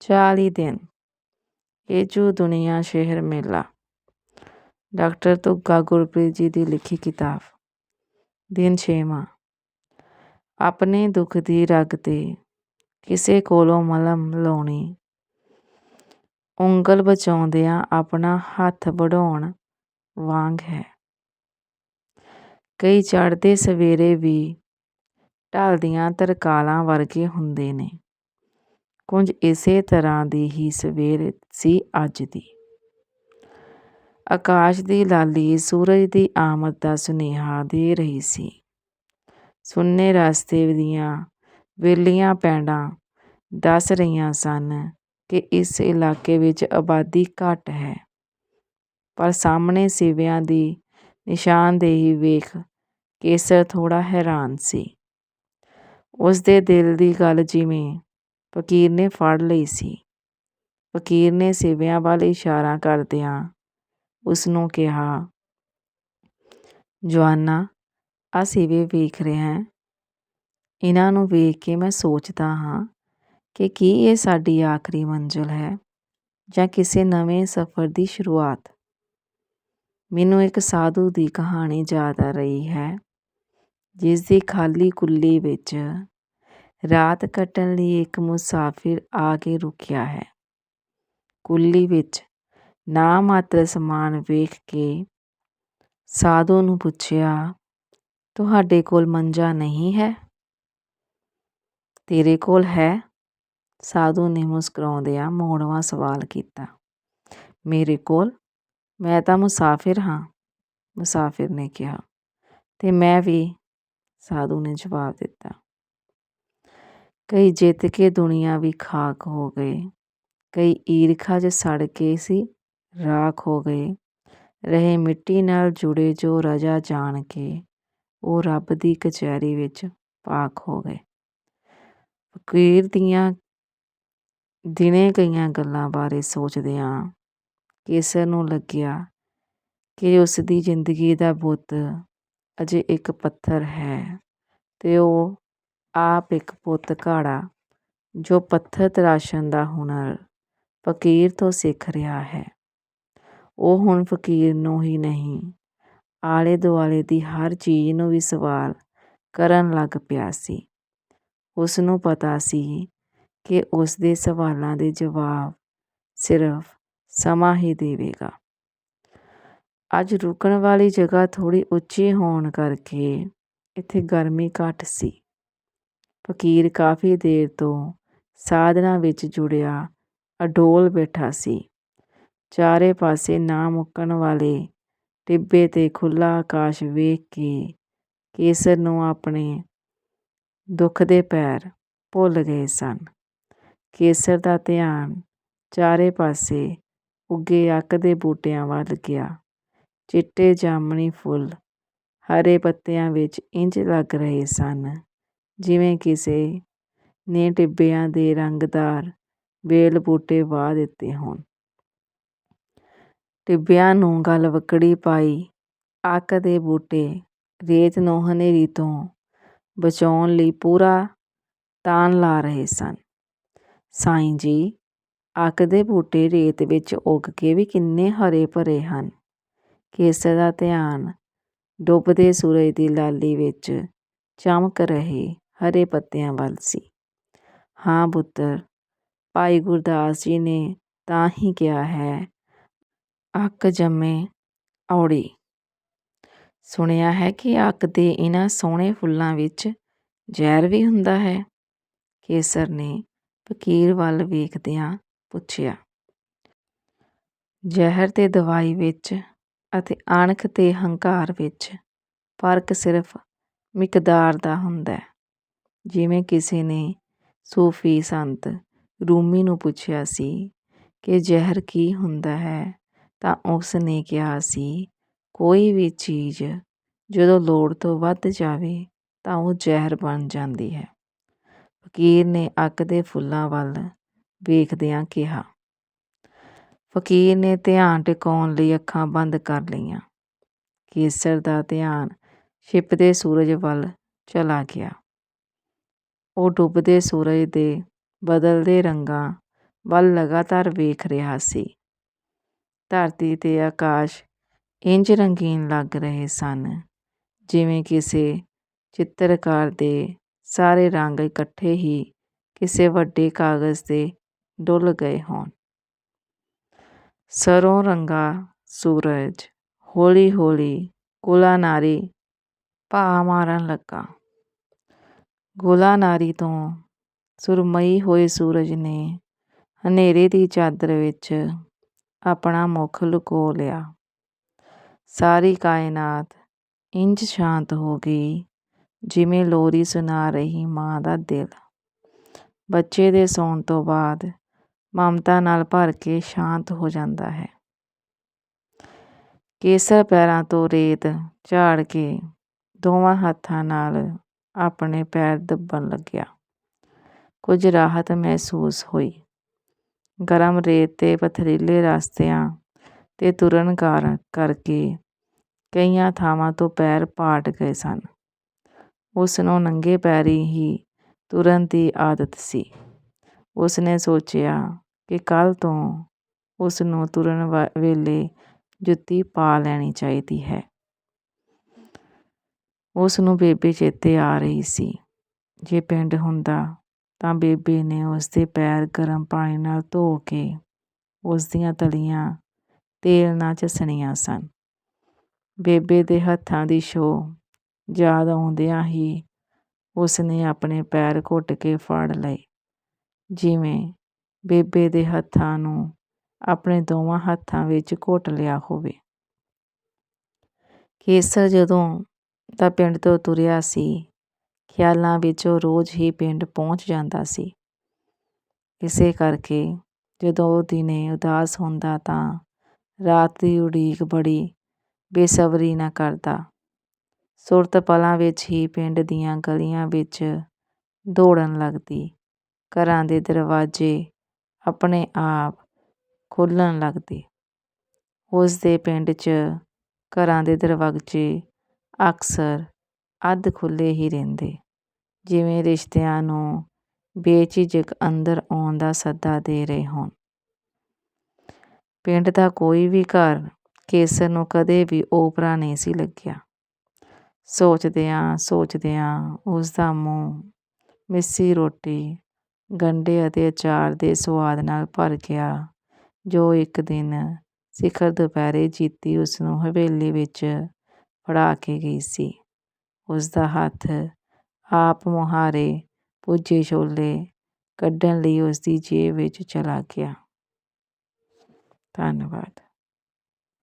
ਚਾਲੀ ਦਿਨ। ਇਹ ਦੁਨੀਆ ਸ਼ਹਿਰ ਮੇਲਾ। ਡਾਕਟਰ ਤੁੱਗਾ ਗੁਰਪ੍ਰੀਤ ਜੀ ਦੀ ਲਿਖੀ ਕਿਤਾਬ। ਦਿਨ ਛੇਵਾਂ। ਆਪਣੇ ਦੁੱਖ ਦੀ ਰਗ ਤੇ ਕਿਸੇ ਕੋਲੋਂ ਮਲਮ ਲਾਉਣੀ। ਉਂਗਲ ਬਚਾਉਂਦਿਆਂ ਆਪਣਾ ਹੱਥ ਵਢਾਉਣ ਵਾਂਗ ਹੈ। ਕਈ ਚੜ੍ਹਦੇ ਸਵੇਰੇ ਵੀ ਢਲਦੀਆਂ ਤਰਕਾਲਾਂ ਵਰਗੇ ਹੁੰਦੇ ਨੇ। ਕੁੰਝ ਇਸੇ ਤਰ੍ਹਾਂ ਦੀ ਹੀ ਸਵੇਰ ਸੀ ਅੱਜ ਦੀ। ਆਕਾਸ਼ ਦੀ ਲਾਲੀ ਸੂਰਜ ਦੀ ਆਮਦ ਦਾ ਸੁਨੇਹਾ ਦੇ ਰਹੀ ਸੀ। ਸੁੰਨੇ ਰਸਤੇ ਦੀਆਂ ਵੇਲੀਆਂ ਪੈਂਡਾਂ ਦੱਸ ਰਹੀਆਂ ਸਨ ਕਿ ਇਸ ਇਲਾਕੇ ਵਿੱਚ ਆਬਾਦੀ ਘੱਟ ਹੈ। ਪਰ ਸਾਹਮਣੇ ਸਿਵਿਆਂ ਦੀ ਨਿਸ਼ਾਨਦੇਹੀ ਵੇਖ ਕੇਸਰ ਥੋੜਾ ਹੈਰਾਨ ਸੀ। ਉਸ ਦੇ ਦਿਲ ਦੀ ਗੱਲ ਜਿਵੇਂ ਫਕੀਰ ਨੇ ਫੜ ਲਈ ਸੀ। ਫਕੀਰ ਨੇ ਸਿਵਿਆਂ ਵੱਲ ਇਸ਼ਾਰਾ ਕਰਦਿਆਂ ਉਸ ਨੂੰ ਕਿਹਾ, ਜਵਾਨਾ ਆ ਸਿਵੇ ਵੇਖ ਰਿਹਾ ਹੈ। ਇਹਨਾਂ ਨੂੰ ਵੇਖ ਕੇ ਮੈਂ ਸੋਚਦਾ ਹਾਂ ਕਿ ਕੀ ਇਹ ਸਾਡੀ ਆਖਰੀ ਮੰਜ਼ਿਲ ਹੈ ਜਾਂ ਕਿਸੇ ਨਵੇਂ ਸਫ਼ਰ ਦੀ ਸ਼ੁਰੂਆਤ। ਮੈਨੂੰ ਇੱਕ ਸਾਧੂ ਦੀ ਕਹਾਣੀ ਯਾਦ ਆ ਰਹੀ ਹੈ ਜਿਸ ਦੀ ਖਾਲੀ ਕੁੱਲੀ ਵਿੱਚ ਰਾਤ ਕੱਟਣ ਲਈ ਇੱਕ ਮੁਸਾਫਿਰ ਆ ਕੇ ਰੁਕਿਆ ਹੈ। ਕੁੱਲੀ ਵਿੱਚ ਨਾ ਮਾਤਰ ਸਮਾਨ ਵੇਖ ਕੇ ਸਾਧੂ ਨੂੰ ਪੁੱਛਿਆ, ਤੁਹਾਡੇ ਕੋਲ ਮੰਜਾ ਨਹੀਂ ਹੈ? ਤੇਰੇ ਕੋਲ ਹੈ, ਸਾਧੂ ਨੇ ਮੁਸਕਰਾਉਂਦਿਆਂ ਮੋੜਵਾਂ ਸਵਾਲ ਕੀਤਾ। ਮੇਰੇ ਕੋਲ? ਮੈਂ ਤਾਂ ਮੁਸਾਫਿਰ ਹਾਂ, ਮੁਸਾਫਿਰ ਨੇ ਕਿਹਾ। ਤੇ ਮੈਂ ਵੀ, ਸਾਧੂ ਨੇ ਜਵਾਬ ਦਿੱਤਾ। ਕਈ ਜਿੱਤ ਕੇ ਦੁਨੀਆ ਵੀ ਖਾਕ ਹੋ ਗਏ। ਕਈ ਈਰਖਾ 'ਚ ਸੜ ਕੇ ਸੀ, ਰਾਖ ਹੋ ਗਏ। ਰਹੇ ਮਿੱਟੀ ਨਾਲ ਜੁੜੇ ਜੋ ਰਜਾ ਜਾਣ ਕੇ, ਉਹ ਰੱਬ ਦੀ ਕਚਹਿਰੀ ਵਿੱਚ ਪਾਕ ਹੋ ਗਏ। ਫਕੀਰ ਦੀਆਂ ਦਿਨੇ ਕਈਆਂ ਗੱਲਾਂ ਬਾਰੇ ਸੋਚਦਿਆਂ ਕੇਸਰ ਨੂੰ ਲੱਗਿਆ ਕਿ ਉਸ ਦੀ ਜ਼ਿੰਦਗੀ ਦਾ ਬੁੱਤ ਅਜੇ ਇੱਕ ਪੱਥਰ ਹੈ ਤੇ ਉਹ ਆਪ ਇੱਕ ਪੁੱਤ ਘਾੜਾ, ਜੋ ਪੱਥਰ ਤਰਾਸ਼ਣ ਦਾ ਹੁਨਰ ਫਕੀਰ ਤੋਂ ਸਿੱਖ ਰਿਹਾ ਹੈ। ਉਹ ਹੁਣ ਫਕੀਰ ਨੂੰ ਹੀ ਨਹੀਂ ਆਲੇ ਦੁਆਲੇ ਦੀ ਹਰ ਚੀਜ਼ ਨੂੰ ਵੀ ਸਵਾਲ ਕਰਨ ਲੱਗ ਪਿਆ ਸੀ। ਉਸ ਨੂੰ ਪਤਾ ਸੀ ਕਿ ਉਸ ਦੇ ਸਵਾਲਾਂ ਦੇ ਜਵਾਬ ਸਿਰਫ ਸਮਾਂ ਹੀ ਦੇਵੇਗਾ। ਅੱਜ ਰੁਕਣ ਵਾਲੀ ਜਗ੍ਹਾ ਥੋੜੀ ਉੱਚੀ ਹੋਣ ਕਰਕੇ ਇੱਥੇ ਗਰਮੀ ਘੱਟ ਸੀ। ਫਕੀਰ ਕਾਫੀ ਦੇਰ ਤੋਂ ਸਾਧਨਾ ਵਿੱਚ ਜੁੜਿਆ, ਅਡੋਲ ਬੈਠਾ ਸੀ। ਚਾਰੇ ਪਾਸੇ ਨਾ ਮੁੱਕਣ ਵਾਲੇ ਟਿੱਬੇ ਤੇ ਖੁੱਲਾ ਆਕਾਸ਼ ਵੇਖ ਕੇ ਕੇਸਰ ਨੂੰ ਆਪਣੇ ਦੁੱਖ ਦੇ ਪੈਰ ਭੁੱਲ ਗਏ ਸਨ। ਕੇਸਰ ਦਾ ਧਿਆਨ ਚਾਰੇ ਪਾਸੇ ਉੱਗੇ ਅੱਕ ਦੇ ਬੂਟਿਆਂ ਵੱਲ ਗਿਆ। ਚਿੱਟੇ ਜਾਮਣੀ ਫੁੱਲ ਹਰੇ ਪੱਤਿਆਂ ਵਿੱਚ ਇੰਜ ਲੱਗ ਰਹੇ ਸਨ। ਜਿਵੇਂ ਕਿਸੇ ਨੇ ਟਿੱਬਿਆਂ ਦੇ ਰੰਗਦਾਰ ਵੇਲ ਬੂਟੇ ਵਾਹ ਦਿੱਤੇ ਹੋਣ। ਟਿੱਬਿਆਂ ਨੂੰ ਗਲਵੱਕੜੀ ਪਾਈ ਅੱਕ ਦੇ ਬੂਟੇ ਰੇਤ ਨੂੰ ਹਨੇਰੀ ਤੋਂ ਬਚਾਉਣ ਲਈ ਪੂਰਾ ਤਾਣ ਲਾ ਰਹੇ ਸਨ। ਸਾਈਂ ਜੀ, ਅੱਕ ਦੇ ਬੂਟੇ ਰੇਤ ਵਿੱਚ ਉੱਗ ਕੇ ਵੀ ਕਿੰਨੇ ਹਰੇ ਭਰੇ ਹਨ। ਕੇਸਰ ਦਾ ਧਿਆਨ ਡੁੱਬਦੇ ਸੂਰਜ ਦੀ ਲਾਲੀ ਵਿੱਚ ਚਮਕ ਰਹੇ ਹਰੇ ਪੱਤਿਆਂ ਵੱਲ ਸੀ। ਹਾਂ ਪੁੱਤਰ, ਭਾਈ ਗੁਰਦਾਸ ਜੀ ਨੇ ਤਾਂ ਹੀ ਕਿਹਾ ਹੈ, ਅੱਕ ਜੰਮੇ ਔੜੀ। ਸੁਣਿਆ ਹੈ ਕਿ ਅੱਕ ਦੇ ਇਹਨਾਂ ਸੋਹਣੇ ਫੁੱਲਾਂ ਵਿੱਚ ਜ਼ਹਿਰ ਵੀ ਹੁੰਦਾ ਹੈ? ਕੇਸਰ ਨੇ ਫਕੀਰ ਵੱਲ ਵੇਖਦਿਆਂ ਪੁੱਛਿਆ। ਜ਼ਹਿਰ ਤੇ ਦਵਾਈ ਵਿੱਚ ਅਤੇ ਅਣਖ ਤੇ ਹੰਕਾਰ ਵਿੱਚ ਫ਼ਰਕ ਸਿਰਫ ਮਿਕਦਾਰ ਦਾ ਹੁੰਦਾ ਹੈ। ਜਿਵੇਂ ਕਿਸੇ ਨੇ ਸੂਫੀ ਸੰਤ ਰੂਮੀ ਨੂੰ ਪੁੱਛਿਆ ਸੀ ਕਿ ਜ਼ਹਿਰ ਕੀ ਹੁੰਦਾ ਹੈ, ਤਾਂ ਉਸ ਨੇ ਕਿਹਾ ਸੀ, ਕੋਈ ਵੀ ਚੀਜ਼ ਜਦੋਂ ਲੋੜ ਤੋਂ ਵੱਧ ਜਾਵੇ ਤਾਂ ਉਹ ਜ਼ਹਿਰ ਬਣ ਜਾਂਦੀ ਹੈ। ਫਕੀਰ ਨੇ ਅੱਕ ਦੇ ਫੁੱਲਾਂ ਵੱਲ ਵੇਖਦਿਆਂ ਕਿਹਾ। ਫਕੀਰ ਨੇ ਧਿਆਨ ਟਿਕਾਉਣ ਲਈ ਅੱਖਾਂ ਬੰਦ ਕਰ ਲਈਆਂ। ਕੇਸਰ ਦਾ ਧਿਆਨ ਛਿਪਦੇ ਸੂਰਜ ਵੱਲ ਚਲਾ ਗਿਆ। ਉਹ ਡੁੱਬਦੇ ਸੂਰਜ ਦੇ ਬਦਲਦੇ ਰੰਗਾਂ ਵੱਲ ਲਗਾਤਾਰ ਵੇਖ ਰਿਹਾ ਸੀ। ਧਰਤੀ ਤੇ ਆਕਾਸ਼ ਇੰਜ ਰੰਗੀਨ ਲੱਗ ਰਹੇ ਸਨ, ਜਿਵੇਂ ਕਿਸੇ ਚਿੱਤਰਕਾਰ ਦੇ ਸਾਰੇ ਰੰਗ ਇਕੱਠੇ ਹੀ ਕਿਸੇ ਵੱਡੇ ਕਾਗਜ਼ ਤੇ ਡੁੱਲ ਗਏ ਹੋਣ। ਸਰੋਂ ਰੰਗਾ ਸੂਰਜ ਹੌਲੀ ਹੌਲੀ ਗੁਲਾਨਾਰੀ ਭਾ ਮਾਰਨ ਲੱਗਾ। ਗੁਲਾਨਾਰੀ ਤੋਂ ਸੁਰਮਈ ਹੋਏ ਸੂਰਜ ਨੇ ਹਨੇਰੇ ਦੀ ਚਾਦਰ ਵਿੱਚ ਆਪਣਾ ਮੁਖ ਲੁਕੋ ਲਿਆ। ਸਾਰੀ ਕਾਇਨਾਤ ਇੰਜ ਸ਼ਾਂਤ ਹੋ ਗਈ ਜਿਵੇਂ ਲੋਰੀ ਸੁਣਾ ਰਹੀ ਮਾਂ ਦਾ ਦਿਲ। ਬੱਚੇ ਦੇ ਸੌਣ ਤੋਂ ਬਾਅਦ ਮਮਤਾ ਨਾਲ ਭਰ ਕੇ ਸ਼ਾਂਤ ਹੋ ਜਾਂਦਾ ਹੈ। ਕੇਸਰ ਪੈਰਾਂ ਤੋਂ ਰੇਤ ਝਾੜ ਕੇ ਦੋਵਾਂ ਹੱਥਾਂ ਨਾਲ ਆਪਣੇ ਪੈਰ ਦੱਬਣ ਲੱਗਿਆ। ਕੁਝ ਰਾਹਤ ਮਹਿਸੂਸ ਹੋਈ। ਗਰਮ ਰੇਤ ਤੇ ਪਥਰੀਲੇ ਰਸਤਿਆਂ ਤੇ ਤੁਰਨ ਕਾਰ ਕਰਕੇ ਕਈਆਂ ਥਾਵਾਂ ਤੋਂ ਪੈਰ ਪਾਟ ਗਏ ਸਨ। ਉਸ ਨੂੰ ਨੰਗੇ ਪੈਰੀ ਹੀ ਤੁਰਨ ਦੀ ਆਦਤ ਸੀ। ਉਸ ਨੇ ਸੋਚਿਆ ਕਿ ਕੱਲ ਤੋਂ ਉਸ ਨੂੰ ਤੁਰਨ ਵੇਲੇ ਜੁੱਤੀ ਪਾ ਲੈਣੀ ਚਾਹੀਦੀ ਹੈ। ਉਸ ਨੂੰ ਬੇਬੇ ਚੇਤੇ ਆ ਰਹੀ ਸੀ। ਜੇ ਪਿੰਡ ਹੁੰਦਾ ਤਾਂ ਬੇਬੇ ਨੇ ਉਸ ਦੇ ਪੈਰ ਗਰਮ ਪਾਣੀ ਨਾਲ ਧੋ ਕੇ ਉਸ ਦੀਆਂ ਤਲੀਆਂ ਤੇਲ ਨਾਲ ਚਸਣੀਆਂ ਸਨ। ਬੇਬੇ ਦੇ ਹੱਥਾਂ ਦੀ ਛੋਹ ਯਾਦ ਆਉਂਦਿਆਂ ਹੀ ਉਸ ਨੇ ਆਪਣੇ ਪੈਰ ਘੁੱਟ ਕੇ ਫੜ ਲਏ। ਜਿਵੇਂ ਬੇਬੇ ਦੇ ਹੱਥਾਂ ਨੂੰ ਆਪਣੇ ਦੋਵਾਂ ਹੱਥਾਂ ਵਿੱਚ ਘੁੱਟ ਲਿਆ ਹੋਵੇ। ਕੇਸਰ ਜਦੋਂ ਦਾ ਪਿੰਡ ਤੋਂ ਤੁਰਿਆ ਸੀ। ਖਿਆਲਾਂ ਵਿੱਚ ਉਹ ਰੋਜ਼ ਹੀ ਪਿੰਡ ਪਹੁੰਚ ਜਾਂਦਾ ਸੀ। ਇਸੇ ਕਰਕੇ ਜਦੋਂ ਉਹ ਦਿਨੇ ਉਦਾਸ ਹੁੰਦਾ ਤਾਂ ਰਾਤ ਦੀ ਉਡੀਕ ਬੜੀ ਬੇਸਬਰੀ ਨਾਲ ਕਰਦਾ। ਸੁਰਤ ਪਲਾਂ ਵਿੱਚ ਹੀ ਪਿੰਡ ਦੀਆਂ ਗਲੀਆਂ ਵਿੱਚ ਦੌੜਨ ਲੱਗਦੀ। ਘਰਾਂ ਦੇ ਦਰਵਾਜ਼ੇ ਆਪਣੇ ਆਪ ਖੁੱਲ੍ਹਣ ਲੱਗਦੇ। ਉਸ ਦੇ ਪਿੰਡ 'ਚ ਘਰਾਂ ਦੇ ਦਰਵਾਜ਼ੇ ਅਕਸਰ ਅੱਧ ਖੁੱਲ੍ਹੇ ਹੀ ਰਹਿੰਦੇ। ਜਿਵੇਂ ਰਿਸ਼ਤਿਆਂ ਨੂੰ ਬੇਝਿਜਕ ਅੰਦਰ ਆਉਣ ਦਾ ਸੱਦਾ ਦੇ ਰਹੇ ਹੋਣ। ਪਿੰਡ ਦਾ ਕੋਈ ਵੀ ਘਰ ਕੇਸਰ ਨੂੰ ਕਦੇ ਵੀ ਓਪਰਾ ਨਹੀਂ ਸੀ ਲੱਗਿਆ। ਸੋਚਦਿਆਂ ਸੋਚਦਿਆਂ ਉਸ ਦਾ ਮੂੰਹ ਮਿੱਸੀ ਰੋਟੀ, ਗੰਢੇ ਅਤੇ ਅਚਾਰ ਦੇ ਸਵਾਦ ਨਾਲ ਭਰ ਗਿਆ, ਜੋ ਇੱਕ ਦਿਨ ਸਿਖਰ ਦੁਪਹਿਰੇ ਜੀਤੀ ਉਸ ਨੂੰ ਹਵੇਲੀ ਵਿੱਚ ਫੜਾ ਕੇ ਗਈ ਸੀ। ਉਸ ਦਾ ਹੱਥ ਆਪ ਮੁਹਾਰੇ ਭੁੱਜੇ ਛੋਲੇ ਕੱਢਣ ਲਈ ਉਸ ਦੀ ਜੇਬ ਵਿੱਚ ਚਲਾ ਗਿਆ। ਧੰਨਵਾਦ।